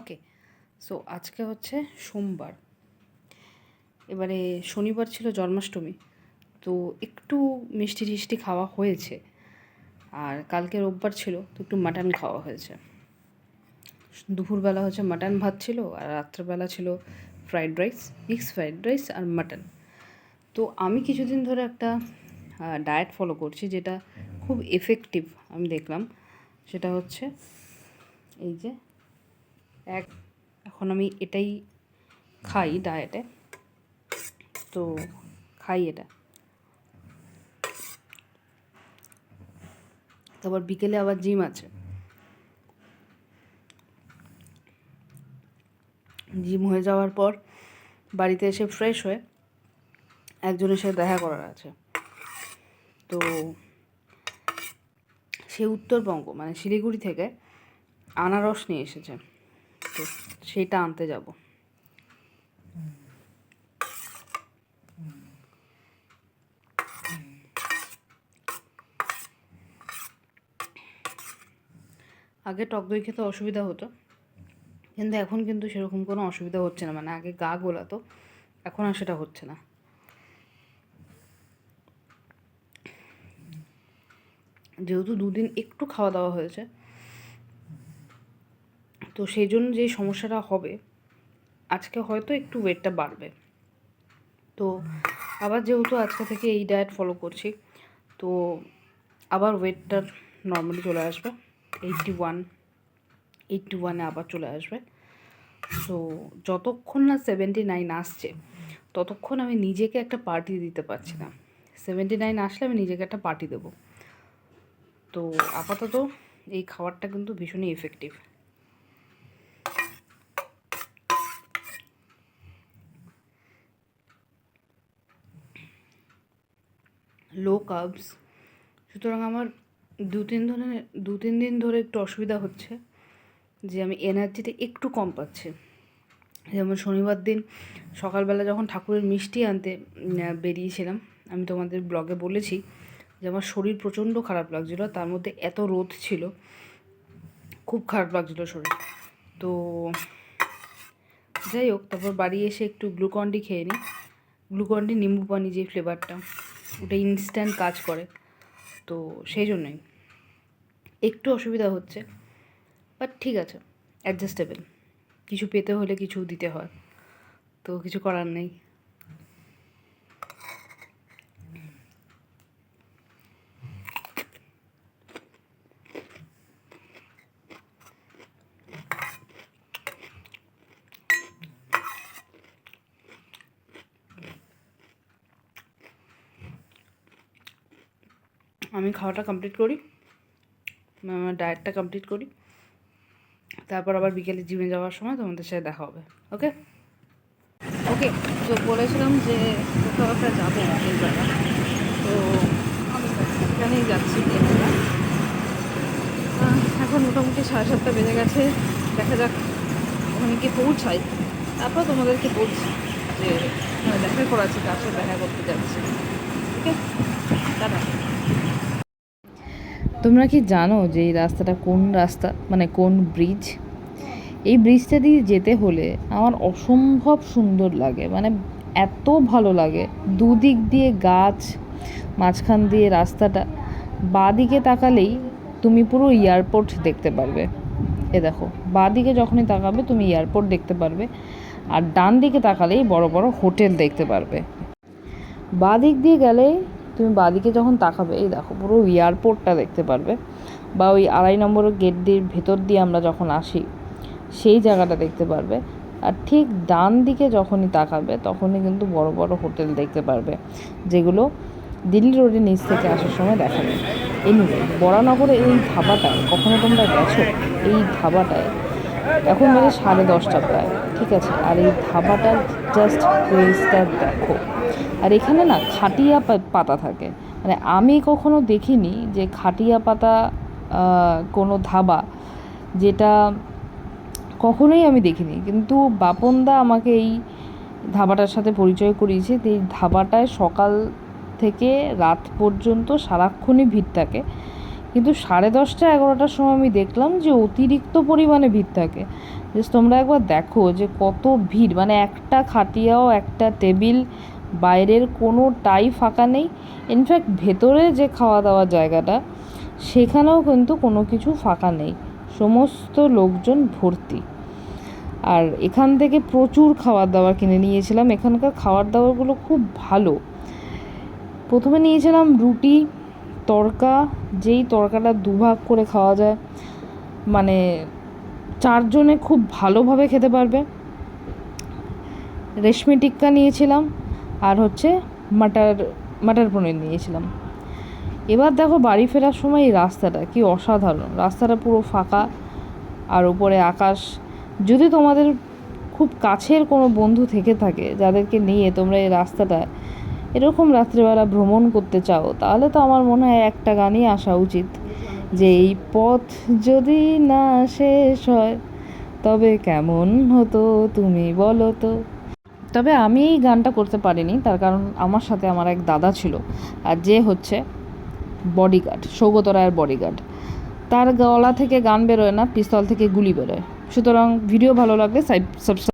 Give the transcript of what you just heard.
Okay so আজকে হচ্ছে সোমবার। এবারে শনিবার ছিল জন্মাষ্টমী। তো একটু মিষ্টি টিষ্টি খাওয়া হয়েছে। আর কালকে রোববার ছিল, তো একটু মাটন খাওয়া হয়েছে। দুপুরবেলা হচ্ছে মাটন ভাত ছিল, আর রাত্রেবেলা ছিল fried rice mix fried rice আর মাটন। তো আমি কিছুদিন ধরে একটা ডায়েট ফলো করছি, যেটা খুব এফেক্টিভ আমি দেখলাম। সেটা হচ্ছে এই যে এক, এখন আমি এটাই খাই ডায়েটে তো খাই এটা। তারপর বিকেলে আবার জিম আছে। জিম হয়ে যাওয়ার পর বাড়িতে এসে ফ্রেশ হয়ে একজনের সাথে দেখা করার আছে। তো সে উত্তরবঙ্গ মানে শিলিগুড়ি থেকে আনারস নিয়ে এসেছে। তো সেটা আনতে যাব। আগে টক দই খেতে অসুবিধা হতো। কিন্তু এখন কিন্তু সেরকম কোনো অসুবিধা হচ্ছে না। মানে আগে গা গোলাতো, এখন আর সেটা হচ্ছে না। যেহেতু দুদিন একটু খাওয়া দাওয়া হয়েছে তো সেই জন্য যে সমস্যাটা হবে, আজকে হয়তো একটু ওয়েটটা বাড়বে। তো আবার যেহেতু আজকে থেকে এই ডায়েট ফলো করছি, তো আবার ওয়েটটা নর্মালি চলে আসবে। এইটটি ওয়ান এইটটি ওয়ানে আবার চলে আসবে। তো যতক্ষণ না সেভেন্টি নাইন আসছে, ততক্ষণ আমি নিজেকে একটা পার্টি দিতে পারছি না। সেভেন্টি নাইন আসলে আমি নিজেকে একটা পার্টি দেবো। তো আপাতত এই খাবারটা কিন্তু ভীষণই এফেক্টিভ লো কার্বস সুতরাং আমার দু তিন ধরে দু তিন দিন ধরে একটু অসুবিধা হচ্ছে, যে আমি এনার্জিটা একটু কম পাচ্ছি। যেমন শনিবার দিন সকালবেলা যখন ঠাকুরের মিষ্টি আনতে বেরিয়েছিলাম, আমি তোমাদের ব্লগে বলেছি যে আমার শরীর প্রচণ্ড খারাপ লাগছিল, তার মধ্যে এত রোদ ছিল, খুব খারাপ লাগছিল শরীর। তো যাই হোক, তারপর বাড়ি এসে একটু গ্লুকন্ডি খেয়ে নিই। গ্লুকন্ডি নিম্বু পানি যে ফ্লেভারটা, ওটা ইনস্ট্যান্ট কাজ করে। তো সেই জন্যই। একটু অসুবিধা হচ্ছে বাট ঠিক আছে অ্যাডজাস্টেবেল কিছু পেতে হলে কিছু দিতে হয়। তো কিছু করার নেই। আমি খাওয়াটা কমপ্লিট করি ডায়েটটা কমপ্লিট করি। তারপর আবার বিকেলে জিমে যাওয়ার সময় তোমাদের সাথে দেখা হবে ওকে ওকে তো বলেছিলাম যে কোথাও একটা যাব এই জায়গা। তো এখানেই যাচ্ছি এখন মোটামুটি সাড়ে সাতটা বেজে গেছে, দেখা যাক ওখানে গিয়ে পৌঁছাই। তারপর তোমাদেরকে বলছি যে দেখা করাচ্ছি কার সাথে দেখা করতে যাচ্ছি। Okay tata. তোমরা কি জানো যে এই রাস্তাটা কোন রাস্তা মানে কোন ব্রিজ এই ব্রিজটা দিয়ে যেতে হলে আমার অসম্ভব সুন্দর লাগে মানে এত ভালো লাগে। দুদিক দিয়ে গাছ, মাঝখান দিয়ে রাস্তাটা, বাদিকে তাকালেই তুমি পুরো এয়ারপোর্ট দেখতে পারবে। এ দেখো, বাদিকে যখনই তাকাবে তুমি এয়ারপোর্ট দেখতে পারবে, আর ডান দিকে তাকালেই বড় বড় হোটেল দেখতে পারবে। বাদিক দিয়ে গেলে তুমি বাদিকে যখন তাকাবে, এই দেখো, পুরো এয়ারপোর্টটা দেখতে পারবে বা ওই আড়াই নম্বরের গেট দিয়ে ভেতর দিয়ে আমরা যখন আসি, সেই জায়গাটা দেখতে পারবে। আর ঠিক ডান দিকে যখনই তাকাবে, তখনই কিন্তু বড় বড় হোটেল দেখতে পারবে, যেগুলো দিল্লি রোডের নিচ থেকে আসার সময় দেখা যায়। এনিওয়ে বরানগরে এই ধাবাটায়, কখনো তোমরা গেছো? এই ধাবাটায়, এখন বাজে সাড়ে দশটা প্রায়, ঠিক আছে? আর এই ধাবাটার জাস্ট প্লেসটা দেখো। আর এখানে না খাটিয়া পাতা থাকে। মানে আমি কখনো দেখিনি যে খাটিয়া পাতা কোনো ধাবা যেটা কখনোই আমি দেখিনি। কিন্তু বাপনদা আমাকে এই ধাবাটার সাথে পরিচয় করিয়েছে এই ধাবাটায় সকাল থেকে রাত পর্যন্ত সারাক্ষণই ভিড় থাকে। কিন্তু সাড়ে দশটা, এগারোটার সময় আমি দেখলাম যে অতিরিক্ত পরিমাণে ভিড় থাকে। জাস্ট তোমরা একবার দেখো যে কত ভিড়। মানে একটা খাটিয়াও, একটা টেবিল বাইরের কোনোটাই ফাঁকা নেই। ইনফ্যাক্ট ভেতরে যে খাওয়া দাওয়ার জায়গাটা, সেখানেও কিন্তু কোনো কিছু ফাঁকা নেই। সমস্ত লোকজন ভর্তি। আর এখান থেকে প্রচুর খাবার দাবার কিনে নিয়েছিলাম। এখানকার খাবার দাবারগুলো খুব ভালো। প্রথমে নিয়েছিলাম রুটি, তরকা, যেই তরকাটা দুভাগ করে খাওয়া যায়। মানে চারজনে খুব ভালোভাবে খেতে পারবে। রেশমি টিক্কা নিয়েছিলাম। আর হচ্ছে মাটার মাটার পনির নিয়েছিলাম। এবার দেখো বাড়ি ফেরার সময় এই রাস্তাটা কি অসাধারণ। রাস্তাটা পুরো ফাঁকা আর উপরে আকাশ। যদি তোমাদের খুব কাছের কোনো বন্ধু থেকে থাকে, যাদেরকে নিয়ে তোমরা এই রাস্তাটা এরকম রাত্রেবেলা ভ্রমণ করতে চাও, তাহলে তো আমার মনে হয় একটা গানই আসা উচিত যে এই পথ যদি না শেষ হয়, তবে কেমন হতো তুমি বলো তো? তবে আমি এই গানটা করতে পারিনি। তার কারণ আমার সাথে আমার এক দাদা ছিল আর যে হচ্ছে বডিগার্ড সৌগত রায়ের বডিগার্ড তার গলা থেকে গান বেরোয় না, পিস্তল থেকে গুলি বেরোয়। সুতরাং ভিডিও ভালো লাগলে সাবস্ক্রাইব